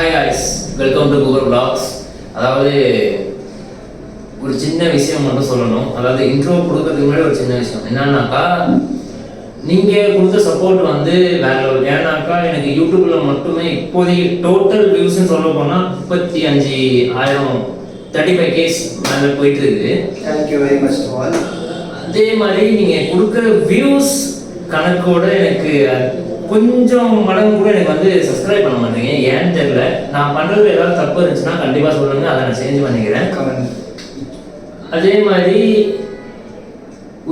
Hi guys welcome to Google vlogs. அதாவது ஒரு சின்ன விஷயம் மட்டும் சொல்லணும். அதாவது இன்ட்ரோ கொடுக்கறதுக்கு முன்னாடி ஒரு சின்ன விஷயம். என்னன்னாக்கா நீங்கள் கொடுத்த சப்போர்ட் வந்து வேற level. ஏன்னாக்கா எனக்கு யூடியூப்ல மட்டுமே இப்போதைக்கு டோட்டல் வியூஸ்ன்னு சொல்ல போனால் முப்பத்தி அஞ்சு ஆயிரம் தேர்ட்டி ஃபைவ் கேஸ் மேலே போயிட்டு இருக்குது தேங்க் யூ வெரி மச் அதே மாதிரி நீங்கள் கொடுக்குற வியூஸ் கணக்கோட எனக்கு கொஞ்சம் மடங்கு கூட எனக்கு வந்து சப்ஸ்கிரைப் பண்ண மாட்டேங்க. ஏன்னு தெரியல. நான் பண்ணுறது ஏதாவது தப்பு இருந்துச்சுன்னா கண்டிப்பாக சொல்லுங்கள் அதை நான் சேஞ்ச் பண்ணிக்கிறேன். அதே மாதிரி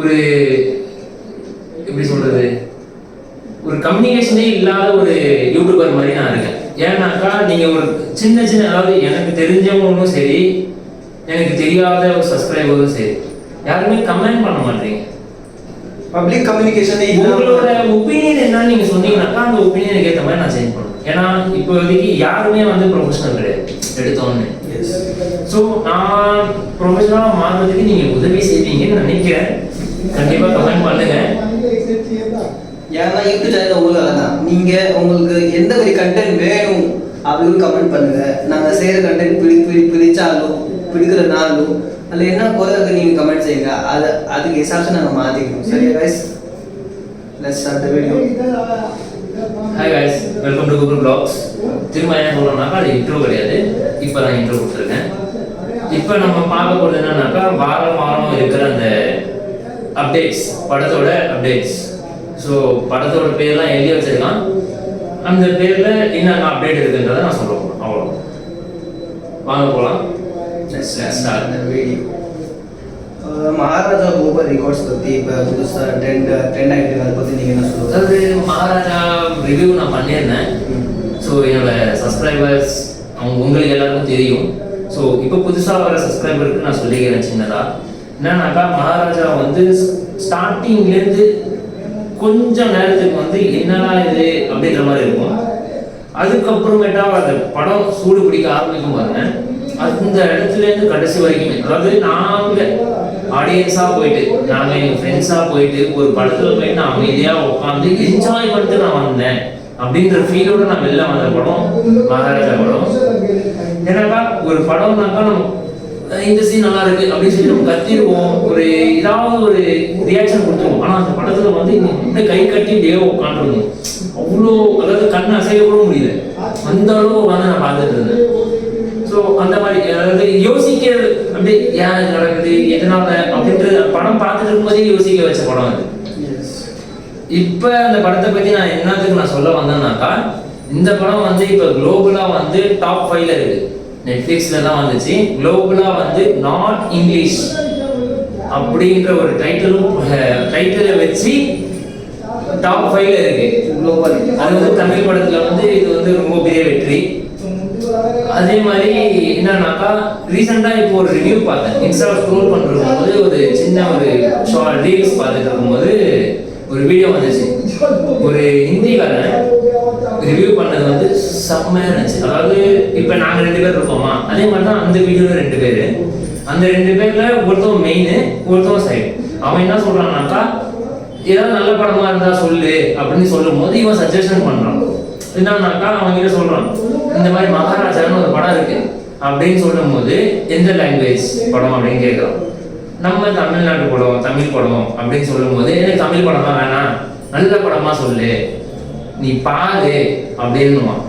ஒரு எப்படி சொல்றது? ஒரு கம்யூனிகேஷனே இல்லாத ஒரு யூடியூபர் மாதிரி நான் இருக்கேன். ஏன்னாக்கா நீங்க ஒரு சின்ன சின்ன அதாவது எனக்கு தெரிஞ்சவங்களும் சரி எனக்கு தெரியாத ஒரு சப்ஸ்கிரைபரும் சரி யாருமே கமெண்ட் பண்ண மாட்டேங்க. பப்ளிக் கம்யூனிகேஷனே உங்களோட ஒப்பீனியன் என்னன்னு நீங்க சொன்னீங்கன்னாக்கா அந்த ஒப்பீனியனுக்கு ஏற்ற மாதிரி நான் சேஞ்ச் பண்ணுவேன். ஏன்னா இப்போதைக்கு யாருமே வந்து ப்ரொஃபஷனல் கிடையாது எடுத்தோன்னு. ஸோ நான் ப்ரொஃபஷனலாக மாறுறதுக்கு நீங்கள் உதவி செய்வீங்கன்னு நினைக்கிறேன். கண்டிப்பாக கமெண்ட் பண்ணுங்க. ஏன்னா யூடியூப் சேனல் உங்களுக்கு அதான் நீங்க உங்களுக்கு எந்த மாதிரி கண்டென்ட் வேணும் அப்படின்னு கமெண்ட் பண்ணுங்க. நாங்க செய்யற கண்டென்ட் பிடி பிடி பிடிச்சாலும் பிடிக்கலனாலும் அதில் என்ன குறை நீங்கள் கமெண்ட் செய்யுங்க. அது அதுக்கு எசாப்ஷன் நாங்கள் மாற்றிக்கணும் சரியா guys let's start the video hi guys welcome to Google vlogs திரும்ப என்ன சொல்லணும்னாக்கா அது இன்ட்ரோ கிடையாது. இப்போ நான் இன்ட்ரோ கொடுத்துருக்கேன். இப்போ நம்ம பார்க்க போகிறது என்னன்னாக்கா வாரம் வாரம் இருக்கிற அந்த அப்டேட்ஸ் படத்தோட அப்டேட்ஸ் ஸோ படத்தோட பேர்லாம் எழுதி வச்சிருக்கான் அந்த பேரில் என்னென்ன அப்டேட் இருக்குன்றதை நான் சொல்ல அவ்வளோ வாங்க போகலாம் மகாராஜா கோபர் ரெக்கார்ட்ஸ் பத்தி இப்போ புதுசா ட்ரெண்ட் ட்ரெண்ட் ஆகிட்டு அதை பத்தி நீங்க என்ன சொல்லுங்க அதாவது மகாராஜா ரிவ்யூ நான் பண்ணியிருந்தேன். ஸோ என்னோட சப்ஸ்கிரைபர்ஸ் அவங்க உங்களுக்கு எல்லாருக்கும் தெரியும். ஸோ இப்போ புதுசாக வர சப்ஸ்கிரைபருக்கு நான் சொல்லிக்கிறேன் சின்னதாக என்னன்னாக்கா மகாராஜா வந்து ஸ்டார்டிங்லேருந்து கொஞ்சம் நேரத்துக்கு வந்து என்னடா இது அப்படின்ற மாதிரி இருக்கும். அதுக்கப்புறமேட்டா அந்த படம் சூடு பிடிக்க ஆரம்பிக்கும் பாருங்க. அந்த இடத்துல இருந்து கடைசி வரைக்குமே அதாவது நாங்க ஆடியன்ஸா போயிட்டு நாங்க எங்க ஃப்ரெண்ட்ஸா போயிட்டு ஒரு படத்துல போயிட்டு நான் அமைதியா உட்காந்து என்ஜாய் பண்ணிட்டு நான் வந்தேன் அப்படின்ற ஃபீலோட நான் வெளில வந்த படம் மகாராஜா படம். ஏன்னாக்கா ஒரு படம்னாக்கா நம்ம இந்த சீன் நல்லா இருக்கு அப்படின்னு சொல்லி நம்ம கத்திடுவோம். ஒரு ஏதாவது ஒரு ரியாக்ஷன் கொடுத்துருவோம். ஆனா அந்த படத்துல வந்து இந்த கை கட்டி டே உட்காந்துருந்தோம் அவ்வளோ அதாவது கண் அசைய கூட முடியல. அந்த அளவு வந்து நான் பார்த்துட்டு இருந்தேன். ஸோ அந்த மாதிரி அதாவது யோசிக்க அப்படி ஏன் இது நடக்குது? எதனால அப்படின்ற படம் பார்த்துட்டு இருக்கும்போதே யோசிக்க வச்ச படம் அது. இப்போ அந்த படத்தை பத்தி நான் என்னத்துக்கு நான் சொல்ல வந்தேன்னாக்கா இந்த படம் வந்து இப்போ குளோபலா வந்து டாப் ஃபைவ்ல இருக்கு நெட்ஃபிளிக்ஸ்ல தான் வந்துச்சு. குளோபலா வந்து நாட் இங்கிலீஷ் அப்படின்ற ஒரு டைட்டிலும் டைட்டிலை வச்சு டாப் ஃபைவ்ல இருக்கு. குளோபல் அது வந்து தமிழ் படத்துல வந்து இது வந்து ரொம்ப பெரிய வெற்றி. அதே மாதிரி என்னன்னாக்கா ரீசெண்டா இப்போ ஒரு ரிவ்யூ பார்த்தேன். இன்ஸ்டா ஸ்க்ரோல் பண்ணிருக்கும்போது ஒரு சின்ன ஒரு ஷார்ட் ரீல்ஸ் பார்த்துட்டு இருக்கும்போது ஒரு வீடியோ வந்துச்சு. ஒரு ஹிந்திக்காரன் ரிவ்யூ பண்ணது வந்து செம்மையா இருந்துச்சு. அதாவது இப்போ நாங்கள் ரெண்டு பேர் இருக்கோமா? அதே மாதிரி தான் அந்த வீடியோவில் ரெண்டு பேர். அந்த ரெண்டு பேர்ல ஒருத்தவன் மெயின் ஒருத்தவன் சைடு அவன் என்ன சொல்றான்னாக்கா ஏதாவது நல்ல படமா இருந்தா சொல்லு அப்படின்னு சொல்லும் போது இவன் சஜஷன் பண்றான். என்னன்னாக்கா அவன் கிட்ட சொல்றான். இந்த மாதிரி மகாராஜான்னு ஒரு படம் இருக்கு. அப்படின்னு சொல்லும் போது எந்த லாங்குவேஜ் படம் அப்படின்னு கேட்குறான் நம்ம தமிழ்நாட்டு படம் தமிழ் படம் அப்படின்னு சொல்லும் போது எனக்கு தமிழ் படமா வேணாம். நல்ல படமா சொல்லு. நீ பாரு. அப்படின்னுவான்.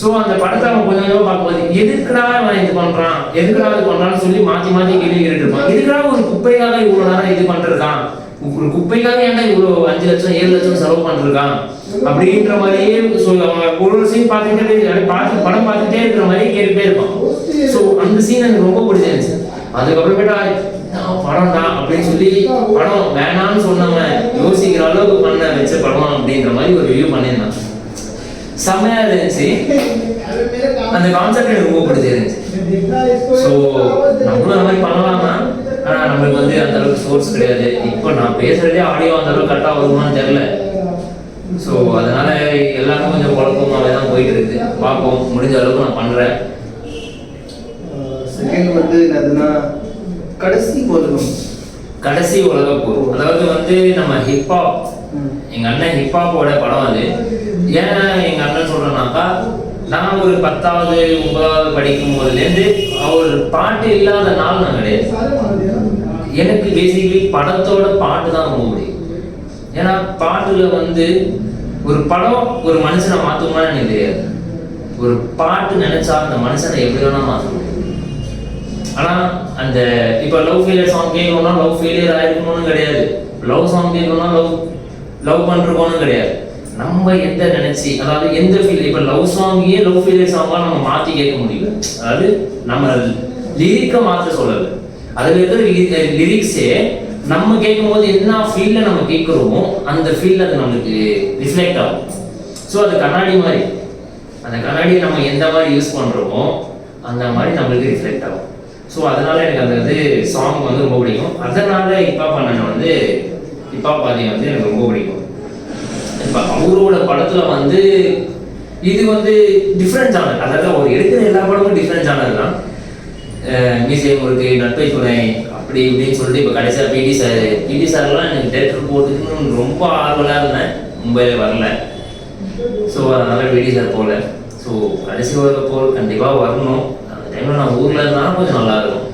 ஸோ அந்த படத்தை அவன் கொஞ்சம் கொஞ்சமாக பார்க்கும்போது எதுக்குடா அவன் இது பண்றான்? எதுக்குடா இது பண்றான்னு சொல்லி மாத்தி மாத்தி கேள்வி கேட்டுருப்பான் எதுக்குடா ஒரு குப்பையாக இவ்வளவு நேரம் இது பண்ணிருக்கான் குப்பைக்காக ஏன்டா இவ்வளோ அஞ்சு லட்சம் ஏழு லட்சம் செலவு பண்ணிருக்கான் அப்படின்ற மாதிரியே சொல்ல ஒரு ஒரு சீன் பார்த்துக்கிட்டே பார்த்து படம் பார்த்துட்டே இருக்கிற மாதிரியே கேட்டுட்டே இருப்பான். ஸோ அந்த சீன் எனக்கு ரொம்ப பிடிச்சிருந்துச்சு. அதுக்கப்புறமேட்டா படம் படம்டா அப்படின்னு சொல்லி படம் வேணாம்னு சொன்னவன் யோசிக்கிற அளவுக்கு பண்ண வச்ச படம் அப்படின்ற மாதிரி ஒரு ரிவ்யூ பண்ணியிருந்தான். செம்மையா இருந்துச்சு. அந்த கான்செப்ட் எனக்கு ரொம்ப பிடிச்சிருந்துச்சு. ஸோ நம்மளும் அந்த மாதிரி பண்ணலாம்னா ஆனால் நம்மளுக்கு வந்து அந்த அளவுக்கு சோர்ஸ் கிடையாது. இப்போ நான் பேசுறதே ஆடியோ அந்த அளவுக்கு கரெக்டாக வருமான்னு தெரியல. ஸோ அதனால எல்லாருக்கும் கொஞ்சம் குழப்பமாகவே தான் போயிட்டு இருக்கு. பார்ப்போம். முடிஞ்ச அளவுக்கு நான் பண்ணுறேன் செகண்ட் வந்து என்னதுன்னா கடைசி உலகம். கடைசி உலக போர். அதாவது வந்து நம்ம ஹிப்ஹாப் ம். எங்க அண்ணன் ஹிப்ஹாப்போட படம் அது. ஏன் எங்க அண்ணன் சொல்றேன்னாக்கா நான் ஒரு பத்தாவது ஒன்பதாவது படிக்கும் போதுலேருந்து அவர் பாட்டு இல்லாத நாள் நான் கிடையாது. எனக்கு பேசிக்கலி படத்தோட பாட்டு தான் ரொம்ப முடியும் ஏன்னா பாட்டுல வந்து ஒரு படம் ஒரு மனுஷனை மாற்றுமான்னு எனக்கு தெரியாது. ஒரு பாட்டு நினைச்சா அந்த மனுஷனை எப்படி வேணா மாற்ற முடியும். ஆனா அந்த இப்போ லவ் ஃபெயிலியர் சாங் கேட்கணும்னா லவ் ஃபெயிலியர் ஆயிருக்கணும்னு கிடையாது. லவ் சாங் கேட்கணும்னா லவ் லவ் பண்ணிருக்கோம்னு கிடையாது. நம்ம எந்த நினைச்சு அதாவது எந்த ஃபீல் இப்போ லவ் சாங்கையே லவ் ஃபெயிலியர் சாங்கா நம்ம மாத்தி கேட்க முடியல? அதாவது நம்ம லிரிக்கை மாற்ற சொல்லலை. அதில் இருக்கிற லிரிக்ஸே நம்ம கேட்கும்போது என்ன ஃபீல்ல நம்ம கேட்குறோமோ அந்த ஃபீல்டில் அது நம்மளுக்கு ரிஃப்ளெக்ட் ஆகும். ஸோ அது கண்ணாடி மாதிரி. அந்த கண்ணாடியை நம்ம எந்த மாதிரி யூஸ் பண்ணுறோமோ அந்த மாதிரி நம்மளுக்கு ரிஃப்ளெக்ட் ஆகும். ஸோ அதனால எனக்கு அந்த இது சாங் வந்து ரொம்ப பிடிக்கும். அதனால இப்பா பண்ணன வந்து இப்பா பாதி வந்து எனக்கு ரொம்ப பிடிக்கும். இப்போ அவரோட படத்தில் வந்து இது வந்து டிஃப்ரெண்ட் ஜானர் அதாவது அவர் எடுக்கிற எல்லா படமும் டிஃப்ரெண்ட் ஜானர் தான். மியூசியம் இருக்கு நட்பை துணை அப்படி இப்படின்னு சொல்லிட்டு இப்போ கடைசியாக பிடி சார் பிடி சார்லாம் எனக்கு டேரக்டர் போகிறதுக்குன்னு ரொம்ப ஆர்வலாக இருந்தேன். மும்பையில் வரல. ஸோ அதனால் பிடி சார் போகல. ஸோ கடைசி வர போல் கண்டிப்பாக வரணும். அந்த டைமில் நான் ஊரில் இருந்தாலும் கொஞ்சம் நல்லாயிருக்கும்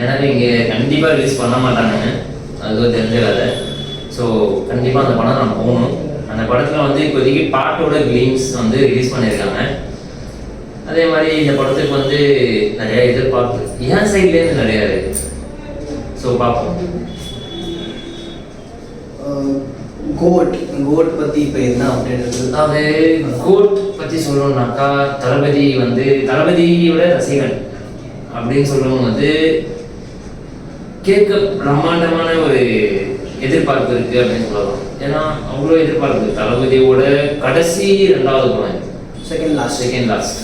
ஏன்னா இங்கே கண்டிப்பாக ரிலீஸ் பண்ண மாட்டாங்க அதுவும் தெரிஞ்ச வேலை. ஸோ கண்டிப்பாக அந்த படம் நான் போகணும். அந்த படத்தில் வந்து இப்போதைக்கு பாட்டோட கிளீம்ஸ் வந்து ரிலீஸ் பண்ணியிருக்காங்க. அதே மாதிரி இந்த படத்துக்கு வந்து நிறைய எதிர்பார்ப்பு. என் சைட்லேருந்து நிறைய இருக்கு. ஸோ பார்ப்போம். கோட் கோட் பத்தி இப்ப என்ன இருக்கு? அது கோட் பற்றி சொல்லணும்னாக்கா தளபதி வந்து தளபதியோட ரசிகன் அப்படின்னு சொல்லணும் வந்து கேட்க பிரம்மாண்டமான ஒரு எதிர்பார்ப்பு இருக்கு அப்படின்னு சொல்லலாம். ஏன்னா அவ்வளோ எதிர்பார்ப்பு. தளபதியோட கடைசி ரெண்டாவது படம். செகண்ட் லாஸ்ட் செகண்ட் லாஸ்ட்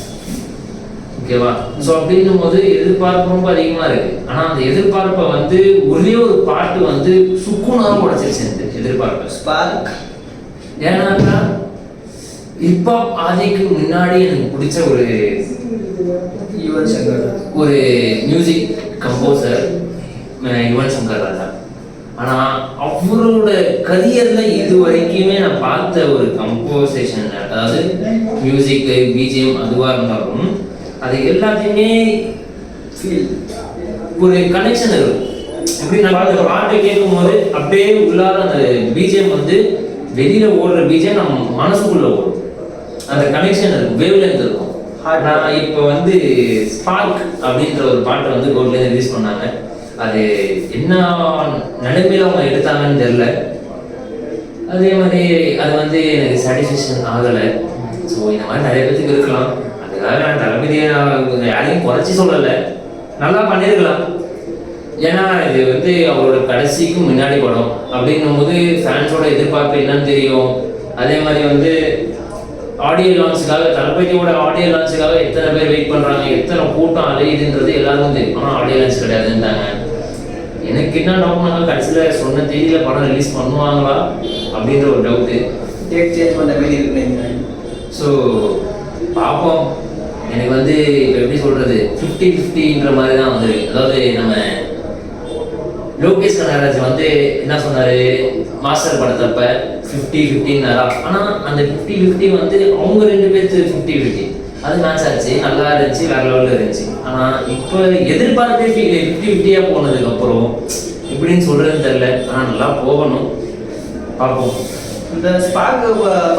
ஓகேவா ஸோ அப்படின்னும் போது எதிர்பார்ப்பு ரொம்ப அதிகமா இருக்கு. ஆனா அந்த எதிர்பார்ப்பை வந்து ஒரே ஒரு பாட்டு வந்து சுக்குனாக உடைச்சிருச்சு இந்த எதிர்பார்ப்பை. ஸ்பார்க் ஏன்னாக்கா ஹிப்ஹாப் ஆதிக்கு முன்னாடி எனக்கு பிடிச்ச ஒரு யுவன் சங்கர் ஒரு மியூசிக் கம்போசர் யுவன் சங்கர் ராஜா. ஆனா அவரோட கரியர்ல இது வரைக்குமே நான் பார்த்த ஒரு கம்போசிஷன் அதாவது மியூசிக் பிஜிஎம் அதுவா இருந்தாலும் அது எல்லாத்தையுமே ஃபீல் ஒரு கனெக்ஷன் இருக்கும் எப்படி நம்ம அந்த பாட்டை கேட்கும் போது அப்படியே உள்ளார அந்த பிஜிஎம் வந்து வெளியில ஓடுற பிஜிஎம் நம்ம மனசுக்குள்ள ஓடும். அந்த கனெக்ஷன் இருக்கும் வேவ் லென்த் இருக்கும். நான் இப்போ வந்து ஸ்பார்க் அப்படின்ற ஒரு பாட்டை வந்து கோல்ட்ல ரிலீஸ் பண்ணாங்க. அது என்ன நிலைமையில அவங்க எடுத்தாங்கன்னு தெரியல. அதே மாதிரி அது வந்து எனக்கு சாட்டிஸ்ஃபேக்ஷன் ஆகலை. ஸோ இந்த மாதிரி நிறைய பேத்துக்கு இருக்கலாம். அதுக்காக நான் தளபதியை நான் யாரையும் குறைச்சி சொல்லலை. நல்லா பண்ணியிருக்கலாம் ஏன்னா இது வந்து அவரோட கடைசிக்கு முன்னாடி படம். அப்படின்னும் போது ஃபேன்ஸோட எதிர்பார்ப்பு என்னன்னு தெரியும். அதே மாதிரி வந்து ஆடியோ லான்ச்சுக்காக தளபதியோட ஆடியோ லான்ச்சுக்காக எத்தனை பேர் வெயிட் பண்றாங்க எத்தனை கூட்டம் அலையுதுன்றது எல்லாருக்கும் தெரியும். ஆனால் ஆடியோ லான்ச் கிடையாதுன்ட்டாங்க எனக்கு என்ன டவுட்னாங்க கடைசியில் சொன்ன தேதியில படம் ரிலீஸ் பண்ணுவாங்களா? அப்படின்ற ஒரு டவுட்டு டேட் சேஞ்ச் பண்ண மாதிரி இருக்கு ஸோ பார்ப்போம். எனக்கு வந்து இப்போ எப்படி சொல்றது? ஃபிஃப்டி ஃபிஃப்டின்ற மாதிரி தான் வந்து அதாவது நம்ம லோகேஷ் கனகராஜ் வந்து என்ன சொன்னாரு? மாஸ்டர் படத்தப்ப ஃபிஃப்டி ஃபிஃப்டின்னாரா ஆனால் அந்த ஃபிஃப்டி ஃபிஃப்டி வந்து அவங்க ரெண்டு பேர்த்து ஃபிஃப்டி ஃபிஃப்டி அது மேட்ச் ஆச்சு. நல்லா இருந்துச்சு. வேற லெவலில் இருந்துச்சு. ஆனால் இப்போ எதிர்பார்ப்பே ஃபிஃப்டி ஃபிஃப்டியாக போனதுக்கப்புறம் எப்படின்னு சொல்கிறதுன்னு தெரில ஆனால் நல்லா போகணும். பார்ப்போம். இந்த ஸ்பார்க்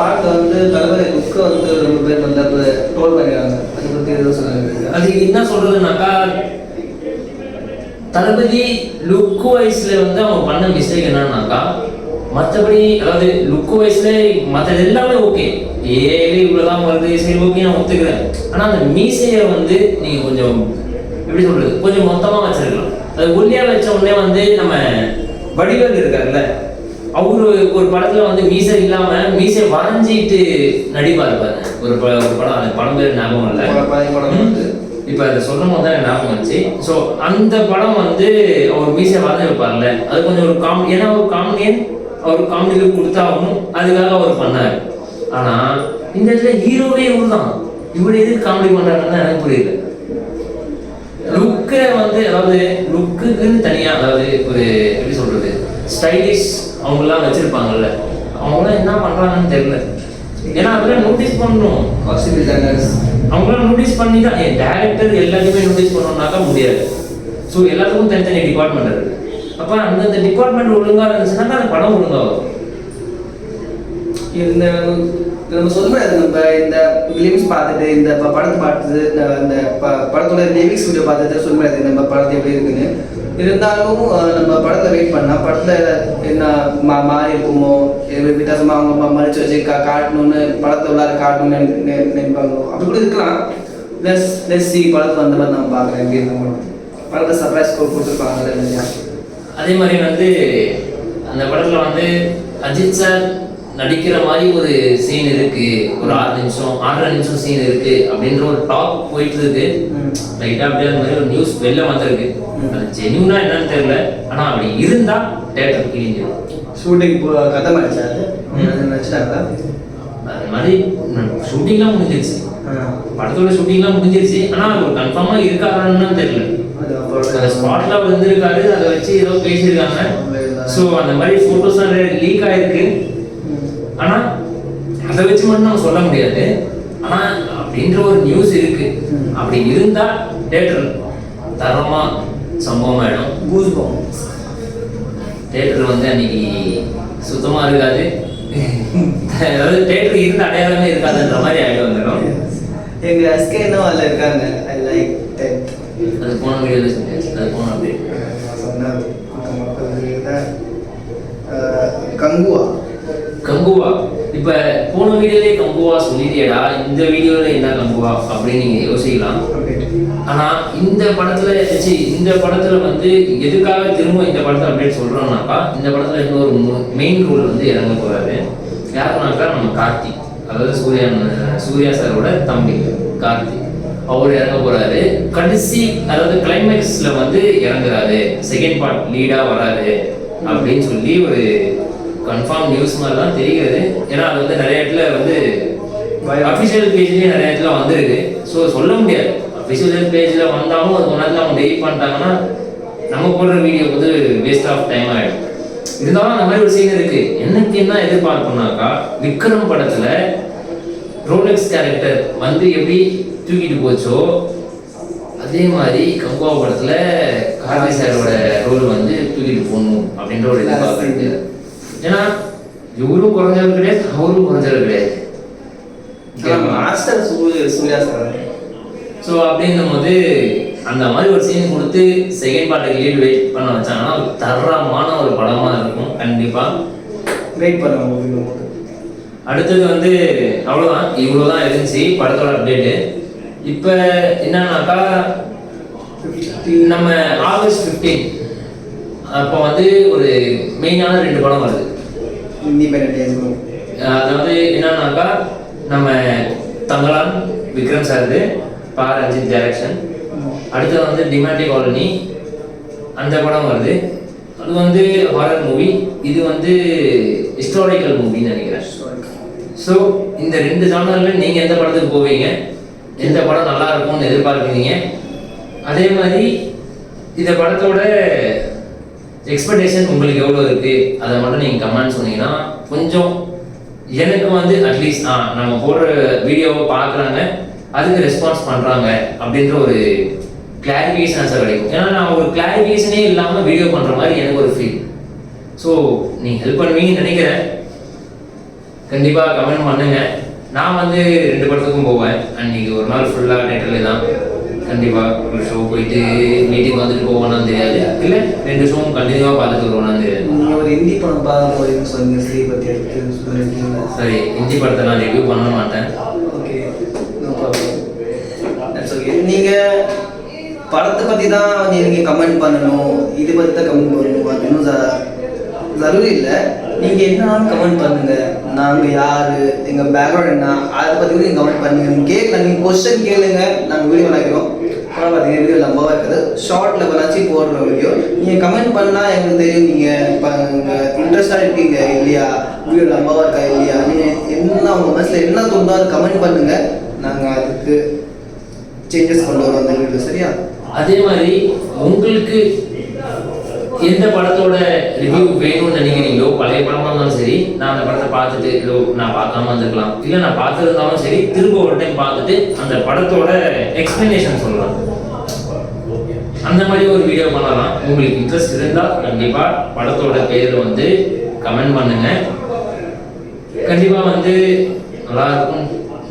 பார்க்க வந்து தளபதி லுக்கை வந்து ரொம்ப பேர் வந்து ட்ரோல் பண்ணிடுறாங்க. அதை பற்றி எதுவும் சொல்லுங்க அது என்ன சொல்றதுனாக்கா தளபதி லுக் வைஸ்ல வந்து அவன் பண்ண மிஸ்டேக் என்னன்னாக்கா மற்றபடி அதாவது லுக் வைஸ்ல மற்றது எல்லாமே ஓகே ஏழு இவ்வளோதான் வருது சரி ஓகே நான் ஒத்துக்கிறேன். ஆனா அந்த மீசையை வந்து நீங்க கொஞ்சம் எப்படி சொல்றது கொஞ்சம் மொத்தமா வச்சிருக்கலாம். அது ஒல்லியாக வச்ச உடனே வந்து நம்ம வடிவேல் இருக்காருல்ல அவரு ஒரு படத்துல வந்து மீசை இல்லாம மீசை வரைஞ்சிட்டு நடிப்பாரு பாருங்க. ஒரு படம் அந்த படம் பேர் ஞாபகம் இல்லை. இப்போ அதை சொல்லும் போது தான் ஞாபகம் வந்துச்சு. ஸோ அந்த படம் வந்து அவர் மீசை வரைஞ்சு வைப்பார்ல. அது கொஞ்சம் ஒரு காமெடி ஏன்னா ஒரு காமெடியன் அவர் காமெடி லுக் கொடுத்தாகணும் அதுக்காக அவர் பண்ணார். ஆனா இந்த இடத்துல ஹீரோவே இவர் தான். இவர் எதுக்கு காமெடி பண்றாருன்னு எனக்கு புரியல. லுக்கை வந்து அதாவது லுக்குக்குன்னு தனியா அதாவது ஒரு எப்படி சொல்றது ஸ்டைலிஷ் அவங்கெல்லாம் வச்சிருப்பாங்கல்ல. அவங்களாம் என்ன பண்றாங்கன்னு தெரியல. ஏன்னா அதெல்லாம் நோட்டீஸ் பண்ணணும். காஸ்டியூம் டிசைனர்ஸ் அவங்களாம் நோட்டீஸ் பண்ணி தான் என் டேரக்டர் எல்லாத்தையுமே நோட்டீஸ் பண்ணணும்னாக்கா முடியாது. ஸோ எல்லாத்துக்கும் தனித்தனி டிபார்ட்மெண்ட் இருக்கு. அப்போ அந்தந்த டிபார்ட்மெண்ட் ஒழுங்கா இருந்துச்சுன்னா அந்த படம் ஒழுங்கா வரும். இந்த நம்ம முடியாது நம்ம இந்த ஃபிலிம்ஸ் பார்த்துட்டு இந்த படத்தை பார்த்தது இந்த படத்தோட லிரிக்ஸ் வீடியோ பார்த்துட்டு சொல்ல முடியாது நம்ம படத்தை எப்படி இருக்குன்னு. இருந்தாலும் நம்ம படத்தை வெயிட் பண்ணா படத்துல என்ன மா மாறி இருக்குமோ வித்தியாசமாக அவங்க மறைச்சு வச்சு கா காட்டணும்னு படத்தை உள்ளார காட்டணும்னு நினைப்பாங்களோ நினைப்பாங்க அப்படி கூட இருக்கலாம். லெஸ் லெஸ் சி படத்தை வந்த மாதிரி நம்ம பார்க்குறேன் எப்படி இருந்தாலும் படத்தை சர்ப்ரைஸ் கொடுத்துருப்பாங்க இல்லையா? அதே மாதிரி வந்து அந்த படத்துல வந்து அஜித் சார் நடிக்கிற மாதிரி ஒரு சீன் இருக்கு. ஒரு ஆறு நிமிஷம் ஆறரை நிமிஷம் சீன் இருக்கு அப்படின்ற ஒரு டாக் போயிட்டு இருக்கு. லைட்டா அப்படியே அந்த மாதிரி ஒரு நியூஸ் வெளில வந்திருக்கு. அது ஜென்யூனா என்னன்னு தெரியல. ஆனா அப்படி இருந்தா தேட்டர் கிழிஞ்சிடும் ஷூட்டிங் கதை மாறிச்சா அது? ம். நினச்சிட்டாங்களா அது மாதிரி ஷூட்டிங்லாம் முடிஞ்சிருச்சு. படத்தோட ஷூட்டிங்லாம் முடிஞ்சிருச்சு. ஆனா ஒரு கன்ஃபார்மா இருக்காரான்னு தெரியல. அந்த ஸ்பாட்ல வந்திருக்காரு அதை வச்சு ஏதோ பேசியிருக்காங்க. ஸோ அந்த மாதிரி ஃபோட்டோஸ் லீக் ஆயிருக்கு. ஆனா அதை வச்சு மட்டும் நம்ம சொல்ல முடியாது. ஆனா அப்படின்ற ஒரு நியூஸ் இருக்கு. அப்படி இருந்தா தேட்டர் தரமா சம்பவம் ஆயிடும். கூஸ் பம் தேட்டர் வந்து அன்னைக்கு சுத்தமா இருக்காது. அதாவது தேட்டர் இருந்த அடையாளமே இருக்காதுன்ற மாதிரி ஆயிடும் வந்துடும் எங்க எஸ்கே இன்னும் அதில் இருக்காங்க? ஐ லைக் தட் அது போன சொல்லியாச்சு அது போன அப்படியே சொன்னார் கங்குவா. கங்குவா. இப்போ போன வீடியோலே கங்குவா சொல்லிட்டியடா இந்த வீடியோவில் என்ன கங்குவா அப்படின்னு நீங்கள் யோசிக்கலாம். ஆனால் இந்த படத்தில் சரி இந்த படத்தில் வந்து எதுக்காக திரும்ப இந்த படத்தை அப்டேட் சொல்கிறோம்னாக்கா இந்த படத்தில் இன்னொரு மெயின் ரோல் வந்து இறங்க போகிறாரு யாருனாக்கா நம்ம கார்த்திக். அதாவது சூர்யா சூர்யா சாரோட தம்பி கார்த்தி அவர் இறங்க போறாரு. கடைசி அதாவது கிளைமேக்ஸில் வந்து இறங்குறாரு. செகண்ட் பார்ட் லீடாக வராரு அப்படின்னு சொல்லி ஒரு கன்ஃபார்ம் நியூஸ் மாதிரி தான் தெரிகிறது. ஏன்னா அது வந்து நிறைய இடத்துல வந்து அஃபிஷியல் பேஜ்லேயே நிறைய இடத்துல வந்திருக்கு. ஸோ சொல்ல முடியாது. அஃபிஷியல் பேஜில் வந்தாலும் அது நேரத்தில் அவங்க டெலிட் பண்ணிட்டாங்கன்னா நம்ம போடுற வீடியோ வந்து வேஸ்ட் ஆஃப் டைம் ஆகிடும் இருந்தாலும் அந்த மாதிரி ஒரு சீன் இருக்கு. எனக்கு என்ன எதிர்பார்க்கணும்னாக்கா விக்ரம் படத்துல ரோலெக்ஸ் கேரக்டர் வந்து எப்படி தூக்கிட்டு போச்சோ அதே மாதிரி கங்குவா படத்துல கார்த்தி சாரோட ரோல் வந்து தூக்கிட்டு போகணும் அப்படின்ற ஒரு எதிர்பார்ப்பு இருக்கு. ஏன்னா இவரும் குறைஞ்சவர் கிடையாது அவரும் குறைஞ்சவர் கிடையாது. மாஸ்டர் சூர்யா சார் ஸோ அப்படின்னும் போது அந்த மாதிரி ஒரு சீன் கொடுத்து செகண்ட் பார்ட்டுக்கு லீட் வெயிட் பண்ண வச்சாங்கன்னா தரமான ஒரு படமா இருக்கும் கண்டிப்பா. வெயிட் பண்ணுவோம் அடுத்தது வந்து அவ்வளோதான் இவ்வளோ தான் இருந்துச்சு படத்தோட அப்டேட்டு இப்போ என்னன்னாக்கா நம்ம ஆகஸ்ட் 15 அப்போ வந்து ஒரு மெயினான ரெண்டு படம் வருது. அதாவது என்னன்னாக்கா நம்ம தங்கலான் விக்ரம் சார்து பா ரஞ்சித் டைரக்ஷன் அடுத்தது வந்து டிமாண்டி காலனி அந்த படம் வருது. அது வந்து ஹாரர் மூவி இது வந்து ஹிஸ்டாரிக்கல் மூவின்னு நினைக்கிறேன். ஸோ இந்த ரெண்டு ஜானரில் நீங்கள் எந்த படத்துக்கு போவீங்க? எந்த படம் நல்லா இருக்கும்னு எதிர்பார்க்குறீங்க? அதே மாதிரி இந்த படத்தோட எக்ஸ்பெக்டேஷன் உங்களுக்கு எவ்வளோ இருக்குது அதை மட்டும் நீங்கள் கமெண்ட் சொன்னீங்கன்னா கொஞ்சம் எனக்கு வந்து அட்லீஸ்ட் ஆ நம்ம போடுற வீடியோவை பார்க்குறாங்க. அதுக்கு ரெஸ்பான்ஸ் பண்ணுறாங்க அப்படின்ற ஒரு கிளாரிஃபிகேஷன் ஆன்சர் கிடைக்கும். ஏன்னா நான் ஒரு கிளாரிஃபிகேஷனே இல்லாமல் வீடியோ பண்ணுற மாதிரி எனக்கு ஒரு ஃபீல் ஸோ நீங்கள் ஹெல்ப் பண்ணுவீங்கன்னு நினைக்கிறேன். கண்டிப்பாக கமெண்ட் பண்ணுங்க. நான் வந்து ரெண்டு படத்துக்கும் போவேன். அன்னைக்கு ஒரு நாள் ஃபுல்லாக தேட்டரில் தான் கண்டிப்பாக ஒரு ஷோ போயிட்டு மீட்டிங் வந்துட்டு போவோம்னு தெரியாது. இல்லை ரெண்டு ஷோவும் கண்டினியூவாக பார்த்துட்டு வருவோம்னு தெரியாது. நீங்க ஒரு ஹிந்தி படம் பார்க்க போறீங்கன்னு சொன்னீங்க ஸ்ரீ பத்தி எடுத்து சரி ஹிந்தி படத்தை நான் ரிவ்யூ பண்ண மாட்டேன். ஓகே ஓகே நீங்க படத்தை பத்தி தான் நீங்க கமெண்ட் பண்ணணும். இது பத்தி தான் கமெண்ட் பண்ணணும். அப்படின்னு ஜ- ஜரூரி இல்லை. நீங்க என்ன கமெண்ட் பண்ணுங்க. நாங்க யாரு எங்க பேக்ரவுண்ட் என்ன அதை பத்தி கூட நீங்க கமெண்ட் பண்ணுங்க. நீங்க கேட்கலாம் நீங்க கொஸ்டின் கேளுங்க. நாங்க வீடியோ நினைக்கிறோம் படம் பார்த்தீங்கன்னா வீடியோ லம்பாக இருக்குது ஷார்ட்ல பண்ணாச்சு போடுற வீடியோ நீங்கள் கமெண்ட் பண்ணால் எங்களுக்கு தெரியும் நீங்கள் இப்போ இன்ட்ரெஸ்டாக இருக்கீங்க இல்லையா? வீடியோ லம்பாக இருக்கா இல்லையா? நீங்கள் என்ன உங்கள் மனசில் என்ன தோணுதோ அது கமெண்ட் பண்ணுங்கள் நாங்கள் அதுக்கு சேஞ்சஸ் கொண்டு வரோம் அந்த வீடியோ சரியா? அதே மாதிரி உங்களுக்கு எந்த படத்தோட ரிவ்யூ வேணும்னு நினைக்கிறீங்களோ பழைய படமா இருந்தாலும் சரி நான் அந்த படத்தை பார்த்துட்டு இதோ நான் பார்க்காம வந்திருக்கலாம். இல்லை நான் பார்த்துருந்தாலும் சரி திரும்ப ஒரு டைம் பார்த்துட்டு அந்த படத்தோட எக்ஸ்பிளனேஷன் சொல்லலாம் அந்த மாதிரி ஒரு வீடியோ பண்ணலாம். உங்களுக்கு இன்ட்ரெஸ்ட் இருந்தால் கண்டிப்பாக படத்தோட பேர் வந்து கமெண்ட் பண்ணுங்க. கண்டிப்பாக வந்து நல்லா இருக்கும்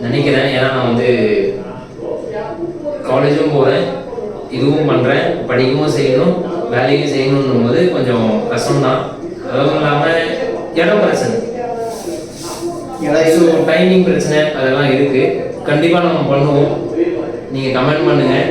நினைக்கிறேன். ஏன்னா நான் வந்து காலேஜும் போகிறேன் இதுவும் பண்ணுறேன் படிக்கவும் செய்யணும். வேலையும் செய்யணுன்னும் போது கொஞ்சம் கஷ்டம்தான். அதுவும் இல்லாமல் இடம் பிரச்சனை. டைமிங் பிரச்சனை. அதெல்லாம் இருக்குது கண்டிப்பாக நம்ம பண்ணுவோம். நீங்கள் கமெண்ட் பண்ணுங்கள்